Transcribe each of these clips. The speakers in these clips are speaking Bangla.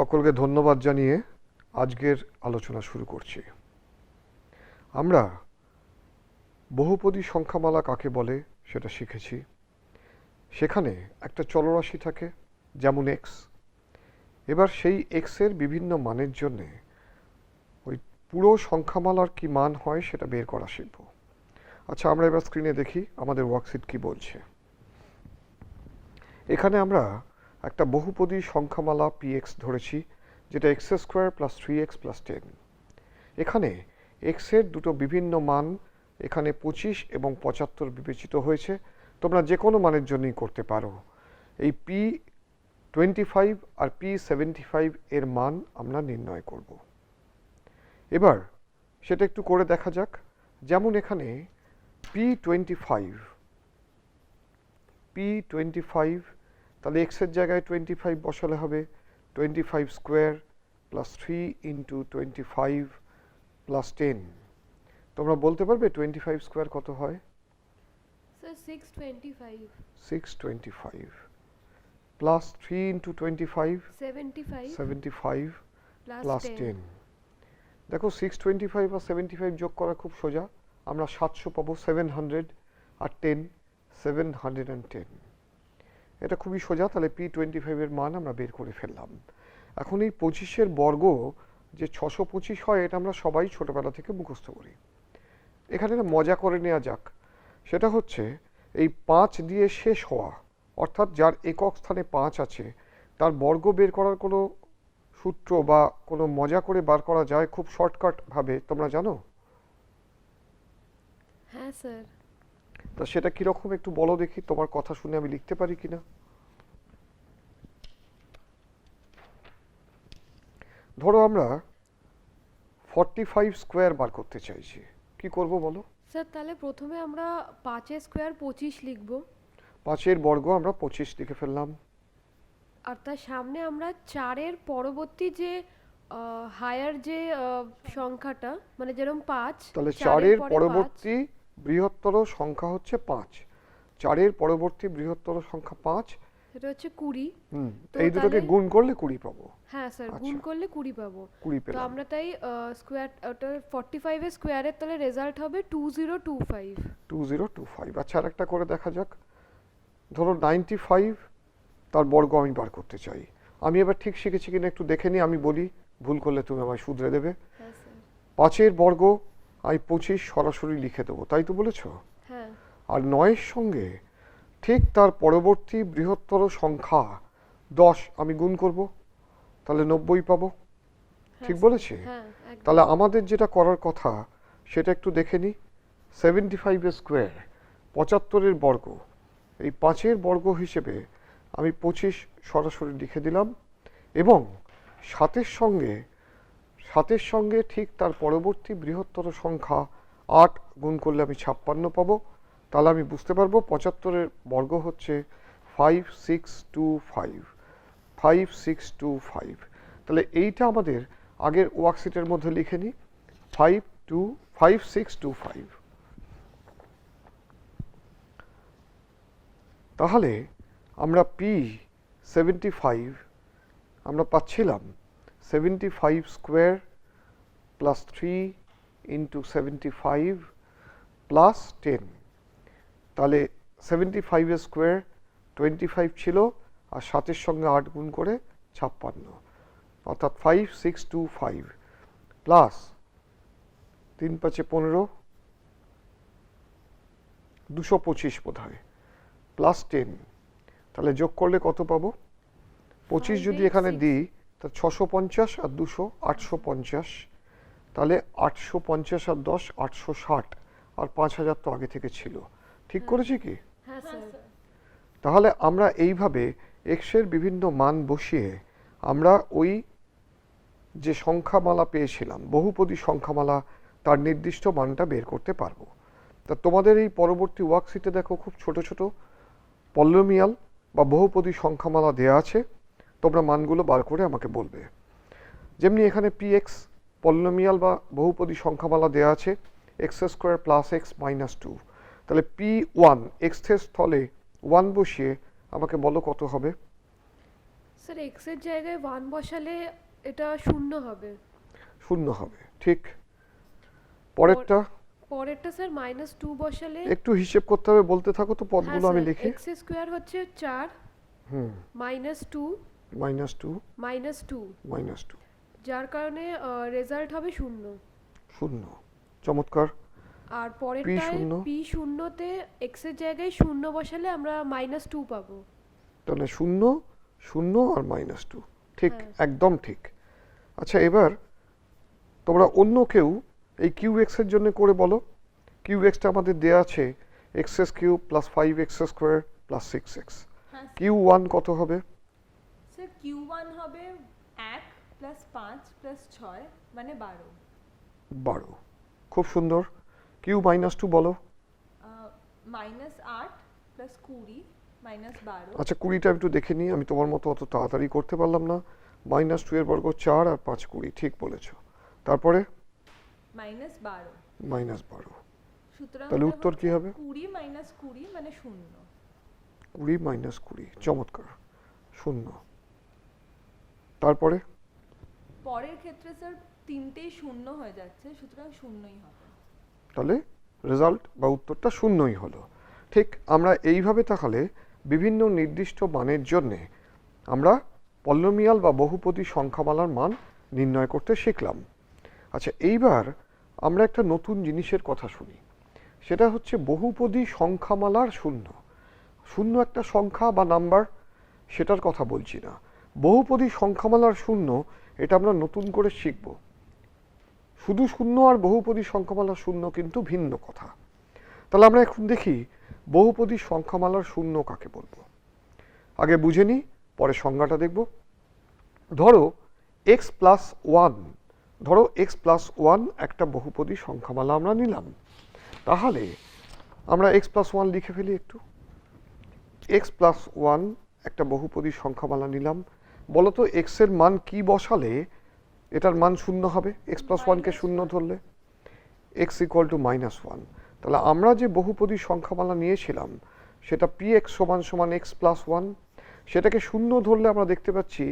সকলকে ধন্যবাদ জানিয়ে আজকের আলোচনা শুরু করছি। আমরা বহুপদী সংখ্যামালা কাকে বলে সেটা শিখেছি। সেখানে একটা চলরাশি থাকে, যেমন এক্স এবার সেই এক্সের বিভিন্ন মানের জন্যে ওই পুরো সংখ্যামালার কি মান হয় সেটা বের করা শিখব। আচ্ছা আমরা এবার স্ক্রিনে দেখি আমাদের ওয়ার্কশিট কি বলছে। এখানে আমরা একটা বহুপদী সংখ্যামালা পি এক্স ধরেছি, যেটা X square plus three X plus ten এখানে এক্সের দুটো বিভিন্ন মান এখানে পঁচিশ এবং পঁচাত্তর বিবেচিত হয়েছে। তোমরা যে কোনো মানের জন্যই করতে পারো। এই পি টোয়েন্টি ফাইভ আর পি সেভেন্টি ফাইভ এর মান আমরা নির্ণয় করব। এবার সেটা একটু করে দেখা যাক। যেমন এখানে P twenty five P twenty five তাহলে এক্সের জায়গায় টোয়েন্টি ফাইভ বসালে হবে twenty five square plus three into twenty five plus ten তোমরা বলতে পারবে টোয়েন্টি ফাইভ স্কোয়ার কত হয়? Six twenty five plus three into twenty five seventy five plus ten দেখো সিক্স টোয়েন্টি ফাইভ আর সেভেন্টি ফাইভ যোগ করা খুব সোজা। আমরা সাতশো পাবো seven hundred R ten seven hundred and ten এটা খুবই সোজা, তাহলে পি টোয়েন্টি ফাইভের মান আমরা বের করে ফেললাম। এখন এই পঁচিশের বর্গ যে ছশো পঁচিশ হয়, এটা আমরা সবাই ছোটোবেলা থেকে মুখস্থ করি। এখানে একটা মজা করে নেওয়া যাক। সেটা হচ্ছে, এই পাঁচ দিয়ে শেষ হওয়া, অর্থাৎ যার একক স্থানে পাঁচ আছে, তার বর্গ বের করার কোনো সূত্র বা কোনো মজা করে বার করা যায় খুব শর্টকাটভাবে, তোমরা জানো? হ্যাঁ স্যার। তা সেটা কীরকম একটু বলো দেখি তোমার কথা শুনে আমি লিখতে পারি কিনা? ধরো আমরা ফর্টি ফাইভ স্কোয়ার বার করতে চাইছি। কি করব বলো? স্যার তাহলে প্রথমে আমরা পাঁচের স্কোয়ার পঁচিশ লিখব। পাঁচের বর্গ আমরা পঁচিশ লিখে ফেললাম। আর তার সামনে আমরা চারের পরবর্তী যে হায়ার যে সংখ্যাটা মানে যেরকম পাঁচ তাহলে চারের পরবর্তী বৃহত্তর সংখ্যা হচ্ছে পাঁচ। চারের পরবর্তী বৃহত্তর সংখ্যা পাঁচ। সেটা হচ্ছে কুড়ি। হুম এই দুটোকে গুণ করলে কুড়ি পাবো। হ্যাঁ স্যার গুণ আচ্ছা। করলে কুড়ি পাবো। তো আমরা তাই স্কোয়ার ওটা ফর্টি ফাইভের স্কোয়ারের তাহলে রেজাল্ট হবে two zero two five two zero two five আচ্ছা আর একটা করে দেখা যাক। ধরো নাইনটি ফাইভ তার বর্গ আমি বার করতে চাই। আমি এবার ঠিক শিখেছি কিনা একটু দেখে নিই আমি বলি ভুল করলে তুমি আমায় শুধরে দেবে। হ্যাঁ পাঁচের বর্গ আমি পঁচিশ সরাসরি লিখে দেবো তাই তো বলেছ? হ্যাঁ। আর নয়ের সঙ্গে ঠিক তার পরবর্তী বৃহত্তর সংখ্যা দশ আমি গুণ করব তাহলে নব্বই পাবো। হ্যাঁ ঠিক বলেছি? হ্যাঁ তাহলে আমাদের যেটা করার কথা সেটা একটু দেখে নিই। সেভেন্টি ফাইভের স্কোয়ার পঁচাত্তরের বর্গ। এই পাঁচের বর্গ হিসেবে আমি পঁচিশ সরাসরি লিখে দিলাম এবং সাতের সঙ্গে সাতের সঙ্গে ঠিক তার পরবর্তী বৃহত্তর সংখ্যা আট গুণ করলে আমি ছাপ্পান্ন পাবো। তাহলে আমি বুঝতে পারব পঁচাত্তরের বর্গ হচ্ছে five six two five five six two five তাহলে এইটা আমাদের আগের ওয়ার্কশিটের মধ্যে লিখে নিই। Five two five six two five তাহলে আমরা পি সেভেন্টি ফাইভ আমরা পাচ্ছিলাম seventy five square plus three into seventy five plus ten তাহলে সেভেন্টি ফাইভের স্কোয়ার টোয়েন্টি ফাইভ ছিল আর সাতের সঙ্গে আট গুণ করে ছাপ্পান্ন অর্থাৎ five six two five plus তিন পাঁচে পনেরো দুশো পঁচিশ বোধ হয় প্লাস টেন তাহলে যোগ করলে কত পাবো? পঁচিশ যদি এখানে দিই তা ছশো পঞ্চাশ আর দুশো আটশো পঞ্চাশ। তাহলে আটশো পঞ্চাশ আর দশ আটশো ষাট আর পাঁচ হাজার তো আগে থেকে ছিল। ঠিক করেছি কি? হ্যাঁ তাহলে আমরা এইভাবে এক্সের বিভিন্ন মান বসিয়ে আমরা ওই যে সংখ্যামালা পেয়েছিলাম বহুপদী সংখ্যামালা তার নির্দিষ্ট মানটা বের করতে পারব। তা তোমাদের এই পরবর্তী ওয়ার্কশিটে দেখো খুব ছোট ছোট পল্লমিয়াল বা বহুপদী সংখ্যামালা দেয়া আছে। তোমরা মানগুলো বার করে আমাকে বলবে। যেমনি এখানে পি এক্স পল্লমিয়াল বা বহুপদী সংখ্যামালা দেওয়া আছে X square plus X minus two তাহলে পি ওয়ান এক্সের স্থলে ওয়ান বসিয়ে আমাকে বলো কত হবে? স্যার এক্সের জায়গায় ওয়ান বসালে এটা শূন্য হবে। শূন্য হবে ঠিক। পরেরটা? পরেরটা স্যার মাইনাস টু বসালে একটু হিসেব করতে হবে বলতে থাকো তো পদগুলো আমি লিখি। এক্স স্কোয়ার হচ্ছে চার হুম। Minus two minus two minus two minus two যার কারণে রেজাল্ট হবে শূন্য। শূন্য। চমৎকার। আর পরেরটায় শূন্য? পি শূন্যতে এক্সের জায়গায় শূন্য বসালে আমরা মাইনাস টু পাবো। তাহলে শূন্য শূন্য আর মাইনাস টু ঠিক হ্যাঁ। একদম ঠিক। আচ্ছা এবার তোমরা অন্য কেউ এই কিউ এক্সের জন্য করে বলো। কিউ এক্সটা আমাদের দেয়া আছে X S Q plus five X square plus six X হ্যাঁ। কিউ ওয়ান কত হবে? স্যার কিউ ওয়ান হবে এক প্লাস পাঁচ প্লাস ছয় মানে বারো। বারো। খুব সুন্দর। কিউ মাইনাস টু বলো। মাইনাস আট প্লাস কুড়ি মাইনাস বারো। আচ্ছা কুড়িটা একটু দেখে নিই। আমি তোমার মতো অত তাড়াতাড়ি করতে পারলাম না। মাইনাস টু এর বর্গ চার আর পাঁচ কুড়ি ঠিক বলেছ। তারপরে? মাইনাস বারো। মাইনাস বারো। সুতরাং তাহলে উত্তর কি হবে? কুড়ি মাইনাস কুড়ি মানে শূন্য। কুড়ি মাইনাস কুড়ি। চমৎকার। শূন্য। তারপরে? পরের ক্ষেত্রে স্যার তিনটেই শূন্য হয়ে যাচ্ছে সুতরাং শূন্যই হবে। তাহলে রেজাল্ট বা উত্তরটা শূন্যই হলো। ঠিক আমরা এইভাবে তাহলে বিভিন্ন নির্দিষ্ট মানের জন্যে আমরা পল্লমিয়াল বা বহুপদী সংখ্যামালার মান নির্ণয় করতে শিখলাম। আচ্ছা এইবার আমরা একটা নতুন জিনিসের কথা শুনি। সেটা হচ্ছে বহুপদী সংখ্যামালার শূন্য। শূন্য একটা সংখ্যা বা নাম্বার সেটার কথা বলছি না। বহুপদী সংখ্যামালার শূন্য, এটা আমরা নতুন করে শিখব। শুধু শূন্য আর বহুপদী সংখ্যামালার শূন্য কিন্তু ভিন্ন কথা। তাহলে আমরা এখন দেখি বহুপদী সংখ্যামালার শূন্য কাকে বলব। আগে বুঝে নিই, পরে সংজ্ঞাটা দেখব। ধরো এক্স প্লাস ওয়ান ধরো এক্স প্লাস ওয়ান একটা বহুপদী সংখ্যামালা আমরা নিলাম। তাহলে আমরা এক্স প্লাস ওয়ান লিখে ফেলি একটু। এক্স প্লাস ওয়ান একটা বহুপদী সংখ্যামালা নিলাম। বলো তো এক্সের মান কি বসালে এটার মান শূন্য হবে? এক্স প্লাস ওয়ানকে শূন্য ধরলে? X equal to minus one তাহলে আমরা যে বহুপদী সংখ্যামালা নিয়েছিলাম সেটা পি এক্স সমান সমান এক্স প্লাস ওয়ান সেটাকে শূন্য ধরলে আমরা দেখতে পাচ্ছি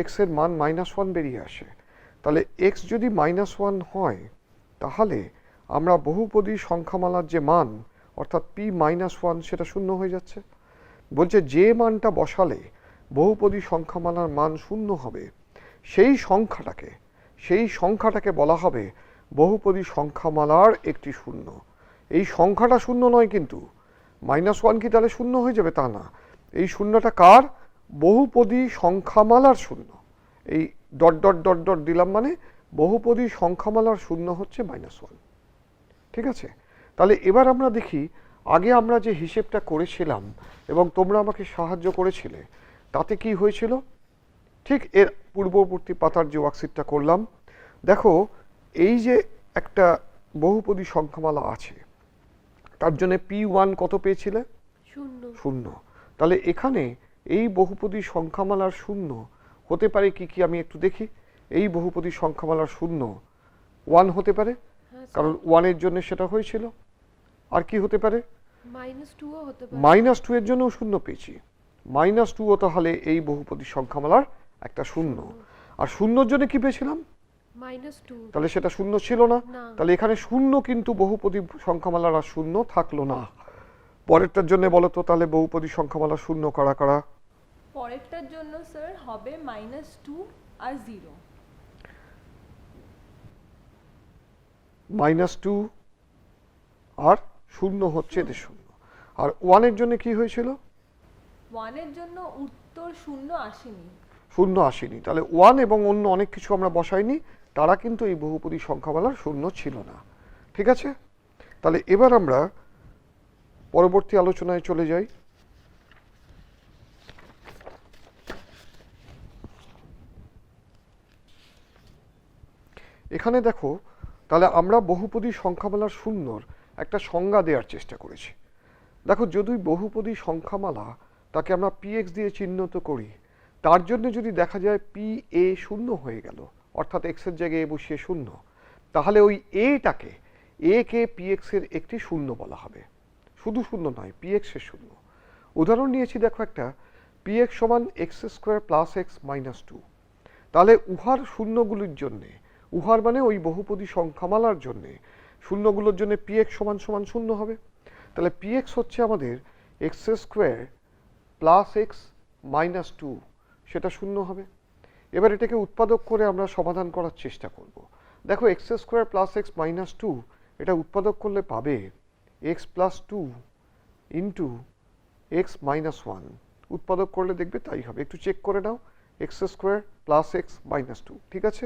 এক্সের মান মাইনাস ওয়ান বেরিয়ে আসে। তাহলে এক্স যদি মাইনাস ওয়ান হয় তাহলে আমরা বহুপদী সংখ্যামালার যে মান অর্থাৎ পি মাইনাস ওয়ান সেটা শূন্য হয়ে যাচ্ছে। বলছে যে মানটা বসালে বহুপদী সংখ্যামালার মান শূন্য হবে। সেই সংখ্যাটাকে সেই সংখ্যাটাকে বলা হবে বহুপদী সংখ্যামালার একটি শূন্য। এই সংখ্যাটা শূন্য নয় কিন্তু। মাইনাস ওয়ান কি তাহলে শূন্য হয়ে যাবে? তা না। এই শূন্যটা কার? বহুপদী সংখ্যামালার শূন্য। এই ডট ডট ডট ডট দিলাম মানে বহুপদী সংখ্যামালার শূন্য হচ্ছে মাইনাস ওয়ান। ঠিক আছে? তাহলে এবার আমরা দেখি, আগে আমরা যে হিসেবটা করেছিলাম এবং তোমরা আমাকে সাহায্য করেছিলে তাতে কি হয়েছিল? ঠিক এর পূর্ববর্তী পাতার যে ওয়ার্কশিটটা করলাম দেখো এই যে একটা বহুপদী সংখ্যামালা আছে তার জন্য পি ওয়ান কত পেয়েছিলে? শূন্য। শূন্য। তাহলে এখানে এই বহুপদী সংখ্যামালার শূন্য হতে পারে কি কি আমি একটু দেখি? এই বহুপদী সংখ্যামালার শূন্য ওয়ান হতে পারে হ্যাঁ কারণ ওয়ানের জন্য সেটা হয়েছিল। আর কি হতে পারে? মাইনাস হতে পারে। মাইনাস টু এর জন্যও শূন্য পেয়েছি। মাইনাস টুও তাহলে এই বহুপদী সংখ্যামালার একটা শূন্য। আর শূন্যর জন্য কি পেয়েছিলাম? টু। তাহলে সেটা শূন্য ছিল না। না। তাহলে এখানে শূন্য কিন্তু বহুপদী সংখ্যামালার আর শূন্য থাকল না। পরেরটার জন্য বলো তো তাহলে বহুপদী সংখ্যামালা শূন্য কারা কারা? পরেরটার জন্য স্যার হবে মাইনাস টু আর জিরো। মাইনাস টু আর শূন্য হচ্ছে এদের শূন্য। আর ওয়ানের জন্য কি হয়েছিল? ওয়ানের জন্য উত্তর শূন্য আসেনি। শূন্য আসেনি। তাহলে ওয়ান এবং অন্য অনেক কিছু আমরা বসাইনি, তারা কিন্তু এই বহুপদী সংখ্যামালার শূন্য ছিল না। ঠিক আছে? তাহলে এবার আমরা পরবর্তী আলোচনায় চলে যাই। এখানে দেখো, তাহলে আমরা বহুপদী সংখ্যামালার শূন্যর একটা সংজ্ঞা দেওয়ার চেষ্টা করেছি। দেখো যদি বহুপদী সংখ্যামালা তাকে আমরা পিএক্স দিয়ে চিহ্নিত করি। তার জন্য যদি দেখা যায় পি এ শূন্য হয়ে গেল, অর্থাৎ এক্সের জায়গায় এ বসিয়ে শূন্য, তাহলে ওই এটাকে এ কে পিএক্স এর একটি শূন্য বলা হবে। শুধু শূন্য নয় পিএক্স এর শূন্য। উদাহরণ নিয়েছি, দেখো একটা পিএক্স সমান X square plus X minus two তাহলে উহার শূন্যগুলির জন্যে, উহার মানে ওই বহুপদী সংখ্যামালার জন্যে, শূন্যগুলোর জন্য পি এক্স সমান সমান শূন্য হবে। তাহলে পিএক্স হচ্ছে আমাদের X square plus X minus two সেটা শূন্য হবে। এবার এটাকে উৎপাদক করে আমরা সমাধান করার চেষ্টা করব। দেখো X square plus X minus two এটা উৎপাদক করলে পাবে X plus two into X minus one উৎপাদক করলে দেখবে তাই হবে। একটু চেক করে নাও X square plus X minus two ঠিক আছে?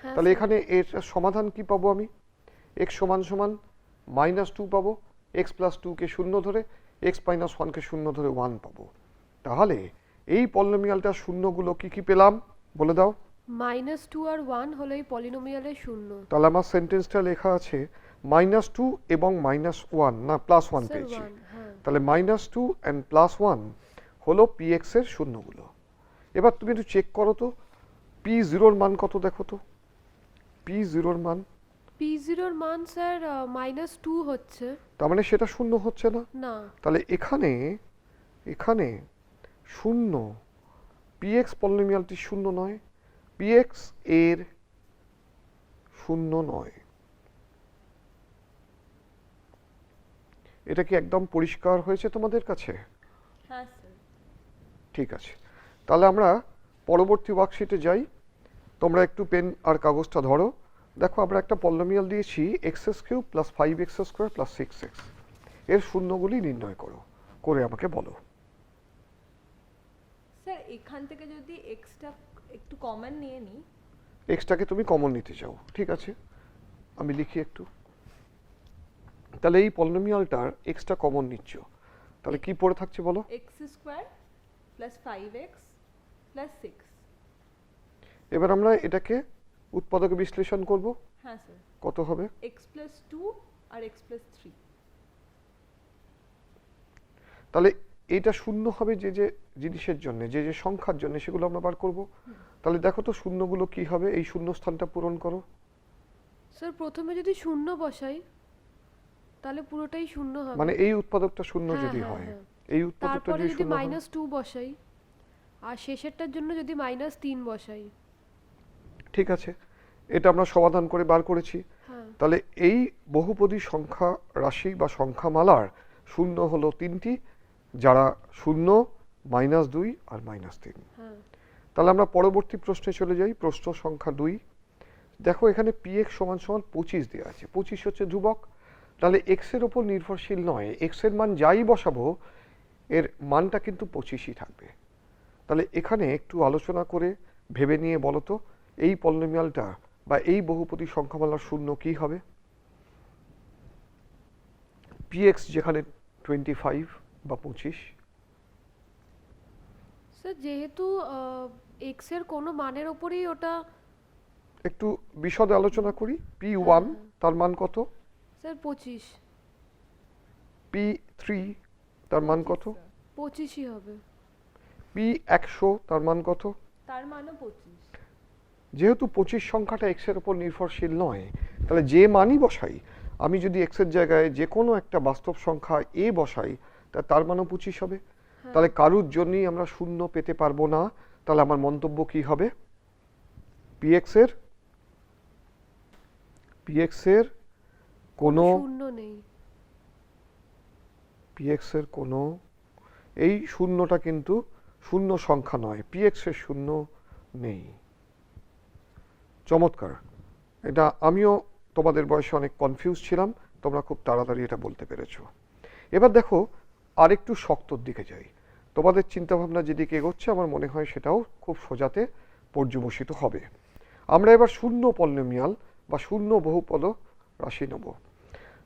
হ্যাঁ তাহলে। এখানে এর সমাধান কি পাবো আমি? এক্স সমান সমান মাইনাস টু পাবো এক্স প্লাস টুকে শূন্য ধরে এক্স মাইনাস ওয়ানকে শূন্য ধরে ওয়ান পাবো। তাহলে এই পলিনোমিয়ালটার শূন্যগুলো কি কি পেলাম? বলে দাও। মাইনাস টু আর ওয়ান হলো এই পলিনোমিয়ালের শূন্য। তাহলে আমার সেন্টেন্সটা লেখা আছে মাইনাস টু এবং মাইনাস ওয়ান না প্লাস ওয়ান পেয়েছি। হ্যাঁ। তাহলে minus two and plus one হলো পি এক্সের শূন্যগুলো। এবার তুমি একটু চেক করো তো পি জিরোর মান কত দেখো তো? পি জিরোর মান। পি জিরোর মান স্যার মাইনাস টু হচ্ছে। তার মানে সেটা শূন্য হচ্ছে না? না। তাহলে এখানে এখানে শূন্য। পি এক্স পলিনোমিয়ালটি শূন্য নয় পি এক্সের শূন্য নয়। এটা কি একদম পরিষ্কার হয়েছে তোমাদের কাছে? হ্যাঁ ঠিক আছে। তাহলে আমরা পরবর্তী ওয়ার্কশিটে যাই। তোমরা একটু পেন আর কাগজটা ধরো। দেখো আমরা একটা পলিনোমিয়াল দিয়েছি X S cube plus five X square plus six এক্সের শূন্যগুলি নির্ণয় করো করে আমাকে বলো। স্যার এখান থেকে যদি এক্সট্রা একটু কমন নিয়ে নিই। এক্সটাকে তুমি কমন নিতে চাও ঠিক আছে? আমি লিখি একটু। তাহলে এই পলিনোমিয়ালটার এক্সট্রা কমন নিচ্ছ। তাহলে কি পড়ে থাকছে বলো? X square plus five X plus six এবার আমরা এটাকে উৎপাদকে বিশ্লেষণ করব। হ্যাঁ স্যার। কত হবে? এক্স প্লাস টু আর এক্স প্লাস থ্রি তাহলে এইটা শূন্য হবে যে যে জিনিসের জন্য যে যে সংখ্যার জন্য সেগুলো আমরা বার করব। তাহলে দেখো তো শূন্যগুলো কি হবে? এই শূন্য স্থানটা পূরণ করো। স্যার প্রথমে যদি শূন্য বসাই তাহলে পুরোটাই শূন্য হবে। মানে এই উৎপাদকটা শূন্য হ্যাঁ, যদি হ্যাঁ, হয় হ্যাঁ। এই উৎপাদকটা যদি শূন্য মাইনাস টু বসাই আর শেষেরটার জন্য যদি মাইনাস তিন বসাই। ঠিক আছে এটা আমরা সমাধান করে বার করেছি। তাহলে এই বহুপদী সংখ্যা রাশি বা সংখ্যামালার শূন্য হলো তিনটি যারা শূন্য মাইনাস দুই আর মাইনাস তিন। হ্যাঁ। তাহলে আমরা পরবর্তী প্রশ্নে চলে যাই প্রশ্ন সংখ্যা দুই। দেখো এখানে পি এক্স সমান সমান পঁচিশ দেওয়া আছে। পঁচিশ হচ্ছে ধ্রুবক। তাহলে এক্সের ওপর নির্ভরশীল নয় এক্সের মান যাই বসাবো এর মানটা কিন্তু পঁচিশই থাকবে। তাহলে এখানে একটু আলোচনা করে ভেবে নিয়ে বলো তো এই পলিনোমিয়ালটা বা এই বহুপদী সংখ্যামালার শূন্য কি হবে? পি এক্স যেখানে টোয়েন্টি ফাইভ বা পঁচিশ? স্যার যেহেতু এক্সের কোনো মানের ওপরেই ওটা একটু বিশদে আলোচনা করি। পি ওয়ান তার মান কত? স্যার পঁচিশ। পি থ্রি তার মান কত? পঁচিশই হবে। পি একশো তার মান কত? তার মানও পঁচিশ। যেহেতু পঁচিশ সংখ্যাটা এক্সের উপর নির্ভরশীল নয় তাহলে যে মানই বসাই আমি যদি এক্সের জায়গায় যে কোনো একটা বাস্তব সংখ্যা এ বসাই তা তার মানও পঁচিশ হবে? তাহলে কারুর জন্যই আমরা শূন্য পেতে পারব না? তাহলে আমার মন্তব্য কি হবে? পিএক্স এর? পিএক্স এর কোনো শূন্য নেই। পিএক্স এর কোনো এই শূন্যটা কিন্তু শূন্য সংখ্যা নয়। পিএক্স এর শূন্য নেই। চমৎকার। এটা আমিও তোমাদের বয়সে অনেক কনফিউজ ছিলাম। তোমরা খুব তাড়াতাড়ি এটা বলতে পেরেছ। এবার দেখো আরেকটু শক্তর দিকে যাই। তোমাদের চিন্তাভাবনা যেদিকে এগোচ্ছে আমার মনে হয় সেটাও খুব সোজাতে পর্যবসিত হবে। আমরা এবার শূন্য পলিনোমিয়াল বা শূন্য বহুপদ রাশি নেব।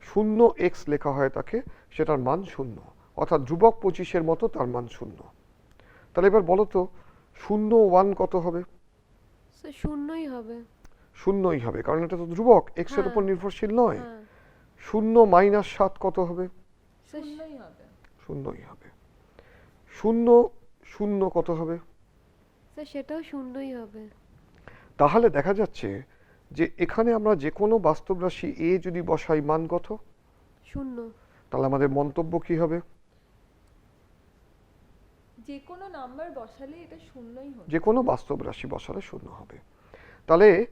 শূন্য এক্স লেখা হয় তাকে সেটার মান শূন্য অর্থাৎ ধ্রুবক পঁচিশের মতো তার মান শূন্য। তাহলে এবার বলো তো শূন্য ওয়ান কত হবে? শূন্যই হবে। শূন্যই হবে কারণ এটা তো ধ্রুবক এক্সের হ্যাঁ। উপর নির্ভরশীল নয়। হ্যাঁ। শূন্য মাইনাস সাত কত হবে? শূন্যই হবে। শূন্যই হবে। শূন্য শূন্য কত হবে? স্যার সেটাও শূন্যই হবে। তাহলে দেখা যাচ্ছে যে এখানে আমরা যে কোনো বাস্তব রাশি এ যদি বসাই মান কত? শূন্য। তাহলে আমাদের মন্তব্য কি হবে? যে কোনো নাম্বার বসালে এটা শূন্যই হতো যে কোনো বাস্তব রাশি বসালে শূন্য হবে। তাহলে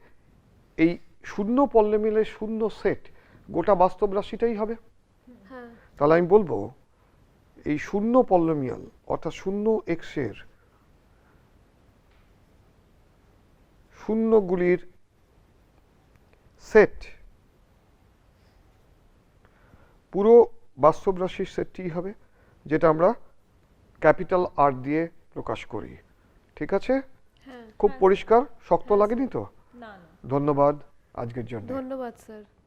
এই শূন্য পল্লেমিলের শূন্য সেট গোটা বাস্তব রাশিটাই হবে। হ্যাঁ। তাহলে আমি বলব এই শূন্য পল্লমিয়াল অর্থাৎ শূন্য এক্সের শূন্যগুলির সেট পুরো বাস্তব রাশির সেটটি হবে? যেটা আমরা ক্যাপিটাল আর দিয়ে প্রকাশ করি। ঠিক আছে? হ্যাঁ খুব হ্যাঁ। পরিষ্কার শক্ত হ্যাঁ, লাগেনি তো? না না। ধন্যবাদ আজকের জন্য। ধন্যবাদ স্যার।